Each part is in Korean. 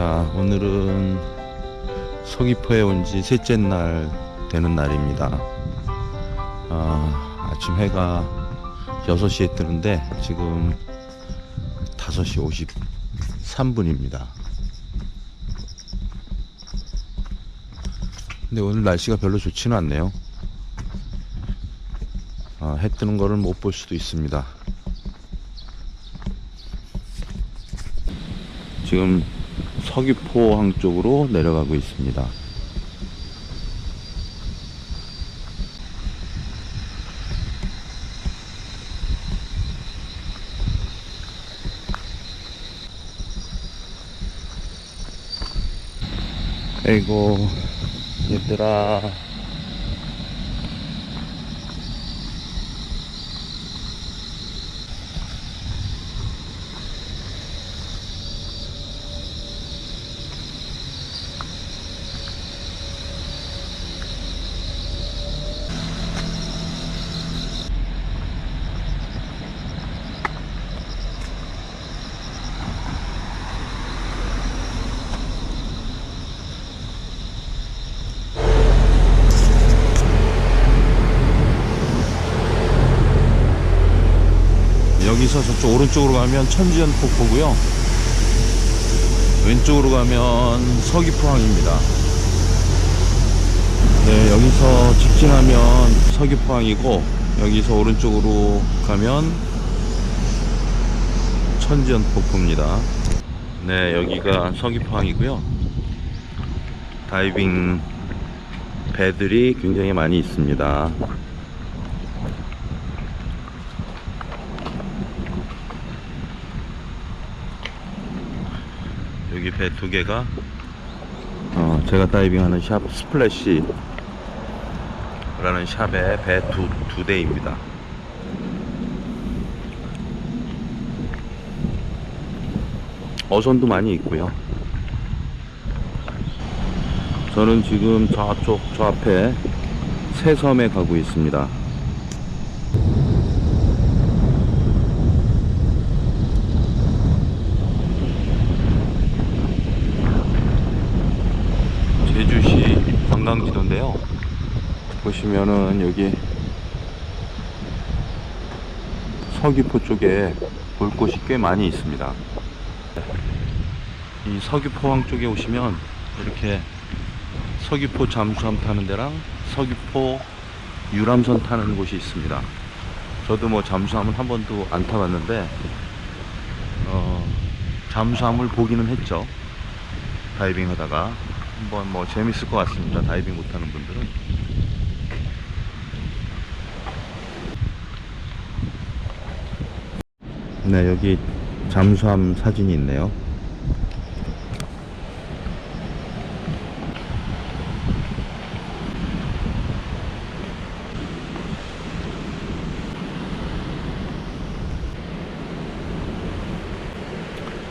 자, 오늘은 서귀포에 온 지 셋째 날 되는 날입니다. 아, 아침 해가 6시에 뜨는데 지금 5시 53분입니다. 근데 오늘 날씨가 별로 좋지는 않네요. 아, 해 뜨는 거를 못 볼 수도 있습니다. 지금 서귀포항 쪽으로 내려가고 있습니다. 아이고 얘들아 여기서 저쪽 오른쪽으로 가면 천지연 폭포고요. 왼쪽으로 가면 서귀포항입니다. 네 여기서 직진하면 서귀포항이고 여기서 오른쪽으로 가면 천지연 폭포입니다. 네 여기가 서귀포항이고요. 다이빙 배들이 굉장히 많이 있습니다 여기 배 두 개가 어, 제가 다이빙하는 샵 스플래시 라는 샵에 배두 두 대입니다. 어선도 많이 있고요. 저는 지금 저쪽 저 앞에 새섬에 가고 있습니다. 제주시 관광지도인데요. 보시면은 여기 서귀포 쪽에 볼 곳이 꽤 많이 있습니다. 이 서귀포항 쪽에 오시면 이렇게 서귀포 잠수함 타는 데랑 서귀포 유람선 타는 곳이 있습니다. 저도 뭐 잠수함은 한 번도 안 타봤는데 어, 잠수함을 보기는 했죠. 다이빙 하다가 한번 뭐 재밌을 것 같습니다. 다이빙 못하는 분들은. 네, 여기 잠수함 사진이 있네요.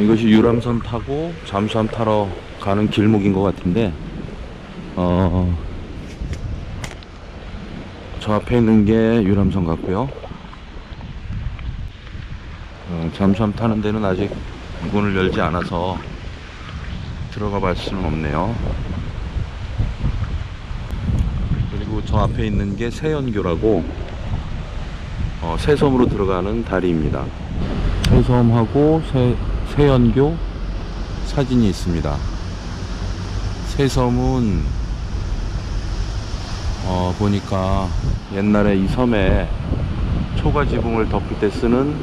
이것이 유람선 타고 잠수함 타러 가는 길목인 것 같은데 어, 저 앞에 있는 게 유람선 같고요 어, 잠수함 타는 데는 아직 문을 열지 않아서 들어가 볼 수는 없네요 그리고 저 앞에 있는 게 세연교라고 어, 새섬으로 들어가는 다리입니다 새섬하고 새, 세연교 사진이 있습니다. 새섬은 어, 보니까 옛날에 이 섬에 초가 지붕을 덮을 때 쓰는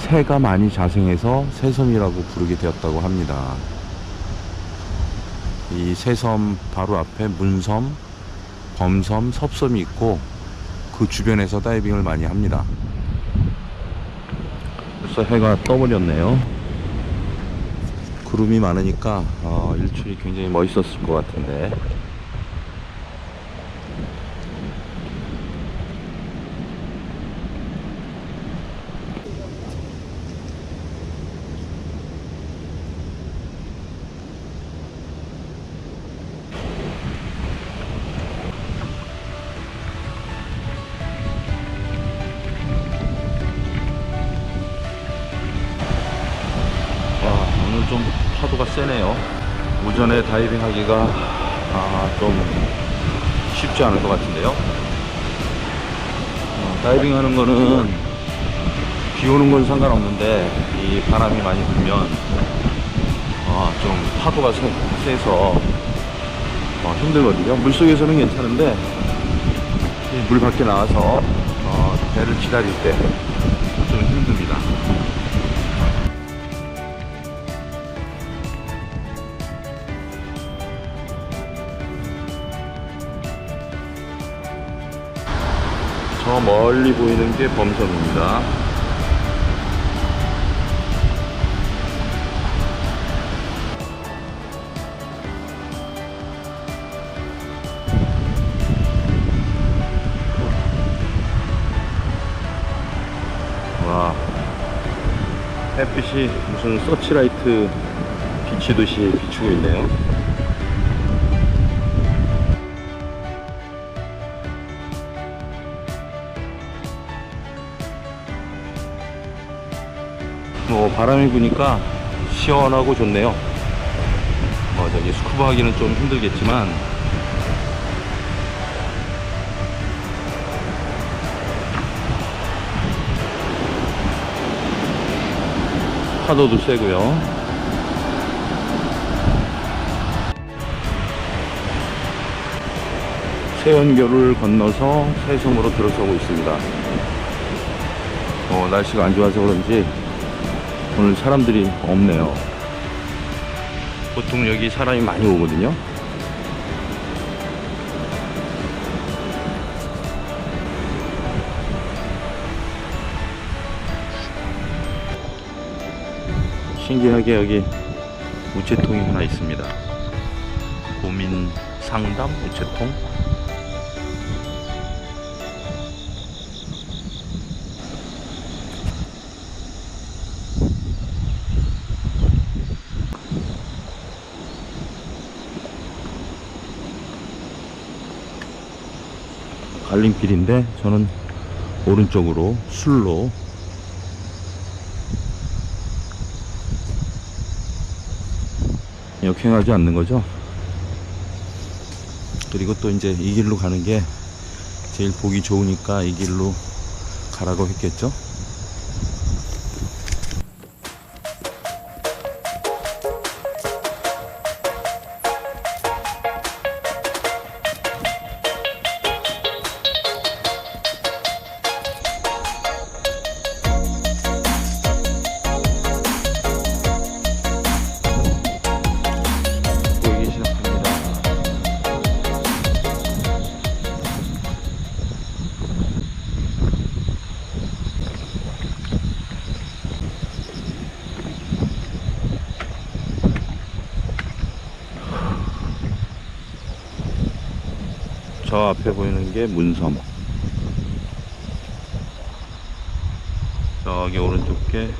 새가 많이 자생해서 새섬이라고 부르게 되었다고 합니다. 이 새섬 바로 앞에 문섬, 범섬, 섭섬이 있고 그 주변에서 다이빙을 많이 합니다. 벌써 해가 떠버렸네요. 구름이 많으니까 어, 일출이 굉장히 멋있었을 것 같은데. 세네요. 오전에 다이빙 하기가 아, 좀 쉽지 않을 것 같은데요. 어, 다이빙 하는 거는 비 오는 건 상관없는데 이 바람이 많이 불면 어, 좀 파도가 세, 세서 어, 힘들거든요. 물 속에서는 괜찮은데 이물 밖에 나와서 어, 배를 기다릴 때 좀 힘듭니다. 저 멀리 보이는 게 범섬입니다. 와 햇빛이 무슨 서치라이트 비치듯이 비추고 있네요. 뭐 바람이 부니까 시원하고 좋네요. 뭐 저기 스쿠버 하기는 좀 힘들겠지만 파도도 세고요. 세연교를 건너서 세섬으로 들어서고 있습니다. 어, 날씨가 안 좋아서 그런지 오늘 사람들이 없네요. 보통 여기 사람이 많이 오거든요. 신기하게 여기 우체통이 하나 있습니다. 고민 상담 우체통. 갈림길인데 저는 오른쪽으로 술로 역행하지 않는 거죠. 그리고 또 이제 이 길로 가는 게 제일 보기 좋으니까 이 길로 가라고 했겠죠. 저 앞에 보이는 게 문섬. 저기 오른쪽 게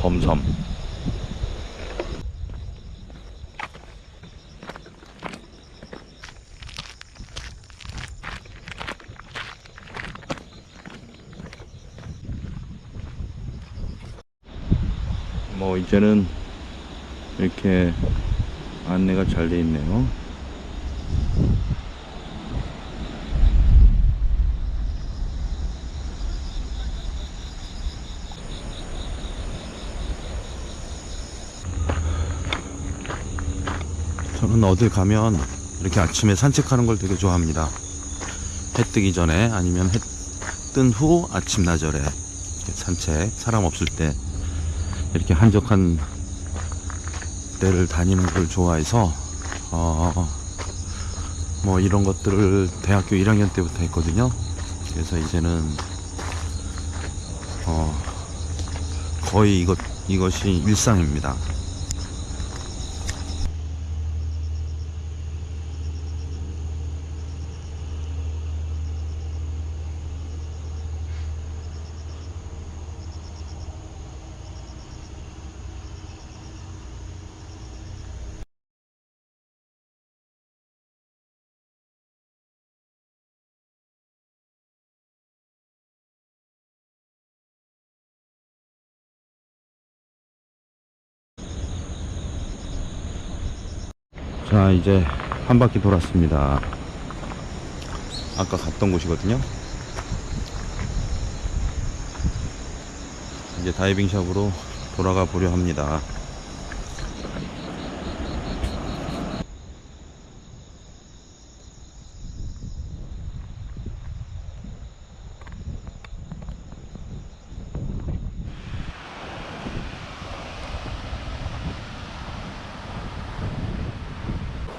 범섬. 뭐 이제는 이렇게 안내가 잘 돼 있네요. 저는 어딜 가면 이렇게 아침에 산책하는 걸 되게 좋아합니다. 해 뜨기 전에 아니면 해 뜬 후 아침 나절에 산책 사람 없을 때 이렇게 한적한 데를 다니는 걸 좋아해서 어, 뭐 이런 것들을 대학교 1학년 때부터 했거든요. 그래서 이제는 어, 거의 이것 이것이 일상입니다. 자 이제 한 바퀴 돌았습니다. 아까 갔던 곳이거든요. 이제 다이빙샵으로 돌아가 보려 합니다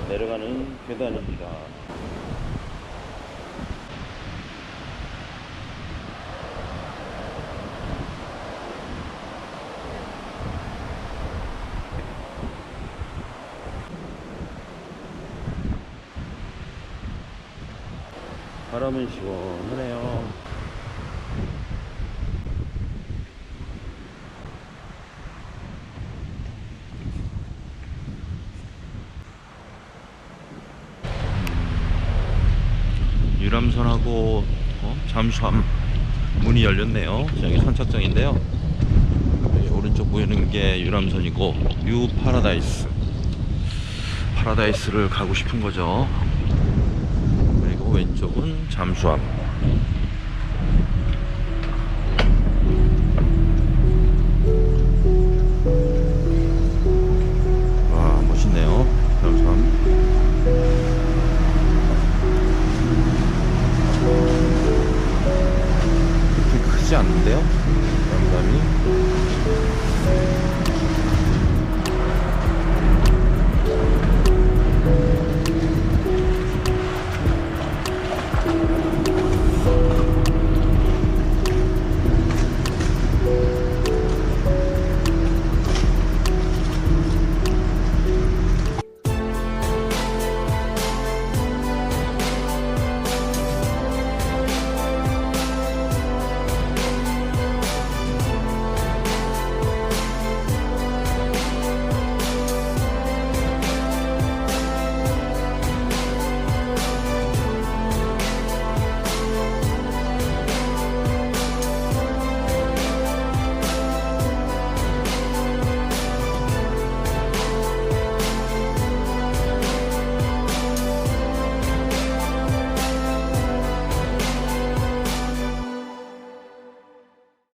내려가는 계단입니다. 바람은 시원하네요. 유람선하고 어? 잠수함 문이 열렸네요. 여기 선착장인데요. 오른쪽 보이는 게 유람선이고 뉴 파라다이스. 파라다이스를 가고 싶은 거죠. 왼쪽은 잠수함.